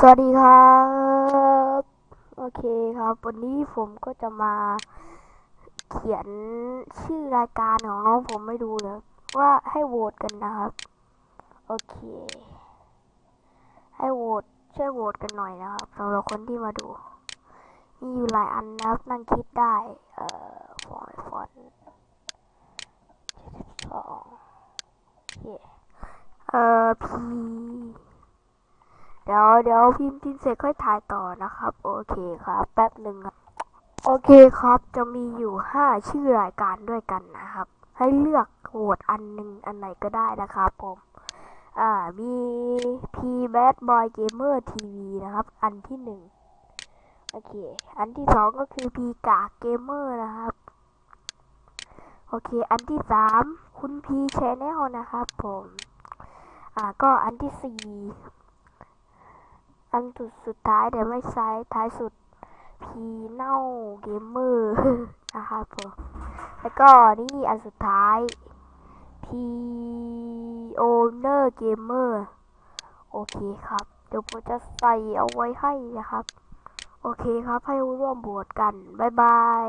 สวัสดีครับ โอเคครับ วันนี้ผมก็จะมาเขียนชื่อรายการของน้องผมไม่ดูเลยว่าให้โหวตกันนะครับ โอเค ให้โหวตช่วยโหวตกันหน่อยนะครับสำหรับคนที่มาดู มีอยู่หลายอันนะครับนั่งคิดได้ เอ่อฟอนฟอนสองโอเคเอ่อพี เดี๋ยวเดี๋ยวพิมพ์พิมพ์เสร็จค่อยถ่ายต่อนะครับ โอเคครับ แป๊บหนึ่งครับโอเคครับจะมีอยู่ห้าชื่อรายการด้วยกันนะครับ ให้เลือกโหวตอันหนึ่งอันไหนก็ได้นะครับผม อ่ามี P Bad Boy Gamer TV นะครับ อันที่หนึ่งโอเค อันที่สองก็คือ P กาก Gamer นะครับ โอเค อันที่สามคุณ P Channel นะครับผม อ่าก็อันที่สี่ อันสุดสุดท้ายแต่ไม่ใช่ท้ายสุดพีเน่าเกมเมอร์นะครับผมแล้วก็นี่อันสุดท้ายพีโอเนอร์เกมเมอร์โอเคครับ เดี๋ยวผมจะใส่เอาไว้ให้นะครับ โอเคครับให้ร่วมโหวตกัน บ๊ายบาย